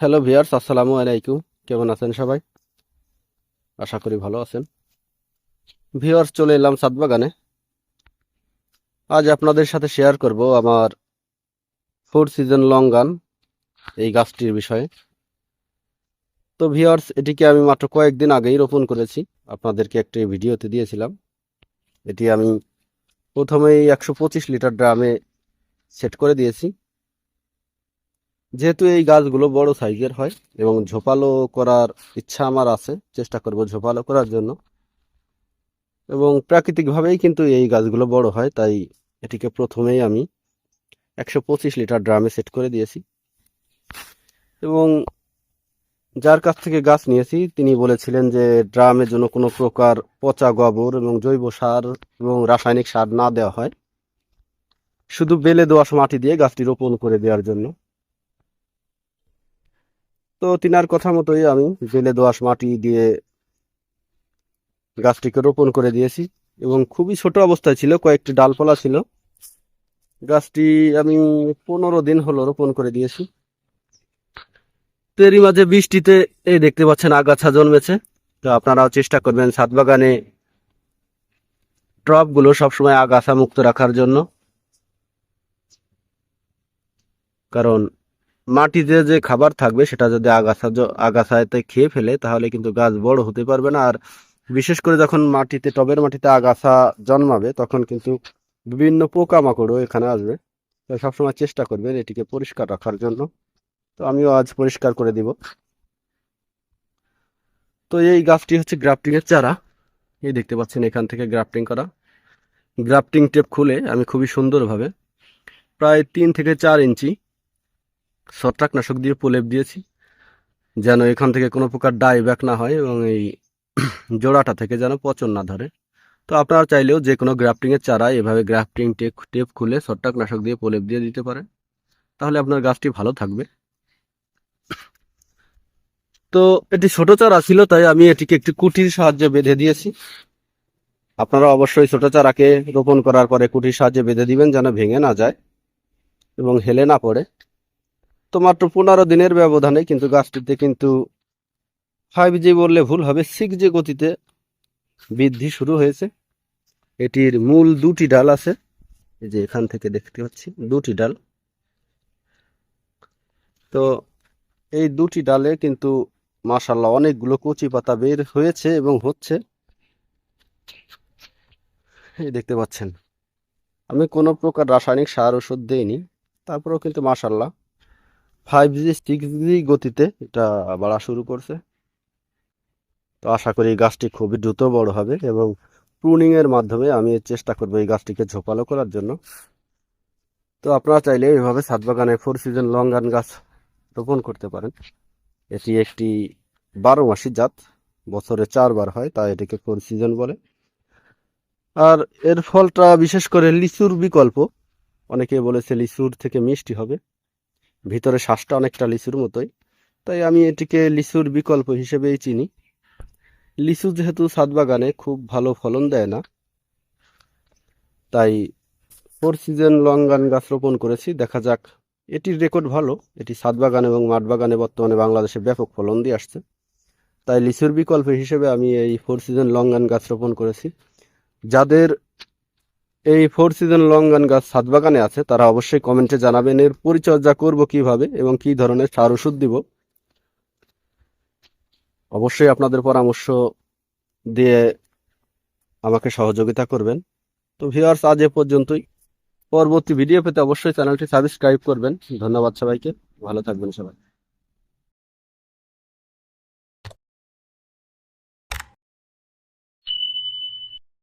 Hello viewers আসসালামু আলাইকুম। কেমন আছেন সবাই? আশা করি ভালো আছেন। ভিউয়ার্স চলে এলাম সাত বাগানে আজ আপনাদের সাথে শেয়ার করব আমার ফোর সিজন লং গান এই গাছটির বিষয়ে। তো ভিউয়ার্স এটিকে আমি মাত্র কয়েকদিন আগেই রোপণ করেছি। আপনাদেরকে একটি ভিডিওতে দিয়েছিলাম। এটি আমি প্রথমেই একশো পঁচিশ লিটার ড্রামে সেট করে দিয়েছি। যেহেতু এই গাছগুলো বড় সাইজের হয় এবং ঝোপালো করার ইচ্ছা আমার আছে, চেষ্টা করব ঝোপালো করার জন্য। এবং প্রাকৃতিকভাবেই কিন্তু এই গাছগুলো বড় হয়, তাই এটিকে প্রথমেই আমি একশো পঁচিশ লিটার ড্রামে সেট করে দিয়েছি। এবং যার কাছ থেকে গাছ নিয়েছি, তিনি বলেছিলেন যে ড্রামের জন্য কোনো প্রকার পচা গোবর এবং জৈব সার এবং রাসায়নিক সার না দেওয়া হয়। শুধু বেলে দোআঁশ মাটি দিয়ে গাছটি রোপণ করে দেওয়ার জন্য। তো তিনার কথা মতোই আমি জেলে দোআঁশ মাটি দিয়ে গাছটিকে রোপণ করে দিয়েছি এবং খুবই ছোট অবস্থায় ছিল, কয়েকটি ডালপালা ছিল। গাছটি আমি পনেরো দিন হলো রোপণ করে দিয়েছি। তো মাঝে বৃষ্টিতে এই দেখতে পাচ্ছেন আগাছা জন্মেছে। তো আপনারাও চেষ্টা করবেন ছাদ বাগানে ট্রপগুলো সবসময় আগাছা মুক্ত রাখার জন্য। কারণ মাটিতে যে খাবার থাকবে, সেটা যদি আগাছা আগাছাতে খেয়ে ফেলে, তাহলে কিন্তু গাছ বড় হতে পারবে না। আর বিশেষ করে যখন মাটিতে, টবের মাটিতে আগাছা জন্মাবে, তখন কিন্তু বিভিন্ন পোকামাকড়ও এখানে আসবে। সবসময় চেষ্টা করবেন এটিকে পরিষ্কার রাখার জন্য। তো আমিও আজ পরিষ্কার করে দিব। তো এই গাছটি হচ্ছে গ্রাফটিং এর চারা। এই দেখতে পাচ্ছেন এখান থেকে গ্রাফটিং করা। গ্রাফটিং টেপ খুলে আমি খুবই সুন্দরভাবে, প্রায় তিন থেকে চার ইঞ্চি ছত্রাকনাশক দিয়ে প্রলেপ দিয়েছি, যেন এখান থেকে কোনো প্রকার ডাই ব্যাক না হয় এবং এই জোড়াটা থেকে যেন পচন না ধরে। তো আপনারা চাইলেও যে কোনো গ্রাফটিংয়ের চারা এভাবে গ্রাফটিং টেপ টেপ খুলে ছত্রাকনাশক দিয়ে প্রলেপ দিয়ে দিতে পারেন। তাহলে আপনার গাছটি ভালো থাকবে। তো এটি ছোট চারা ছিল, তাই আমি এটিকে একটি কুটির সাহায্যে বেঁধে দিয়েছি। আপনারা অবশ্যই ছোট চারাকে রোপণ করার পরে কুটির সাহায্যে বেঁধে দিবেন, যেন ভেঙে না যায় এবং হেলে না পড়ে। তো মাত্র পনেরো দিনের ব্যবধানে কিন্তু গাছটিতে কিন্তু ফাইভ জি বললে ভুল হবে সিক্স জি গতিতে বৃদ্ধি শুরু হয়েছে। এটির মূল দুটি ডাল আছে, এই যে এখান থেকে দেখতে পাচ্ছি, দুটি ডাল। তো এই দুটি ডালে কিন্তু মাশাল্লাহ অনেকগুলো কচি পাতা বের হয়েছে এবং হচ্ছে। এই দেখতে পাচ্ছেন, আমি কোনো প্রকার রাসায়নিক সার ওষুধ দেইনি, তারপরেও কিন্তু মাশাল্লাহ ফাইভ জি সিক্স জি গতিতে এটা বাড়া শুরু করছে। তো আশা করি এই গাছটি খুবই দ্রুত বড় হবে এবং প্রুনিং এর মাধ্যমে আমি চেষ্টা করব এই গাছটিকে ঝোপালো করার জন্য। তো আপনারা চাইলে এইভাবে ছাদ বাগানে ফোর সিজন লং গান গাছ রোপণ করতে পারেন। এটি একটি বারো মাসি জাত, বছরে চারবার হয়, তাই এটিকে ফোর সিজন বলে। আর এর ফলটা বিশেষ করে লিচুর বিকল্প অনেকে বলেছে লিচুর থেকে মিষ্টি হবে। ভিতরে শ্বাসটা অনেকটা লিচুর মতোই। তাই আমি এটিকে লিচুর বিকল্প হিসেবেই চিনি। লিচু যেহেতু ছাদ বাগানে খুব ভালো ফলন দেয় না, তাই ফোর সিজন লং গান গাছ রোপণ করেছি। দেখা যাক, এটির রেকর্ড ভালো। এটি ছাদ বাগান এবং মাঠ বাগানে বর্তমানে বাংলাদেশে ব্যাপক ফলন দিয়ে আসছে। তাই লিচুর বিকল্প হিসেবে আমি এই ফোর সিজন লং গান গাছ রোপণ করেছি। যাদের এই ফোর সিজন লং গান গাছ ছাদ বাগানে আছে, তারা অবশ্যই কমেন্টে জানাবেন এর পরিচর্যা করব কীভাবে এবং কি ধরনের সার ওষুধ দিব। অবশ্যই আপনাদের পরামর্শ দিয়ে আমাকে সহযোগিতা করবেন। তো ভিউয়ার্স আজ এ পর্যন্তই। পরবর্তী ভিডিও পেতে অবশ্যই চ্যানেলটি সাবস্ক্রাইব করবেন। ধন্যবাদ সবাইকে। ভালো থাকবেন সবাই।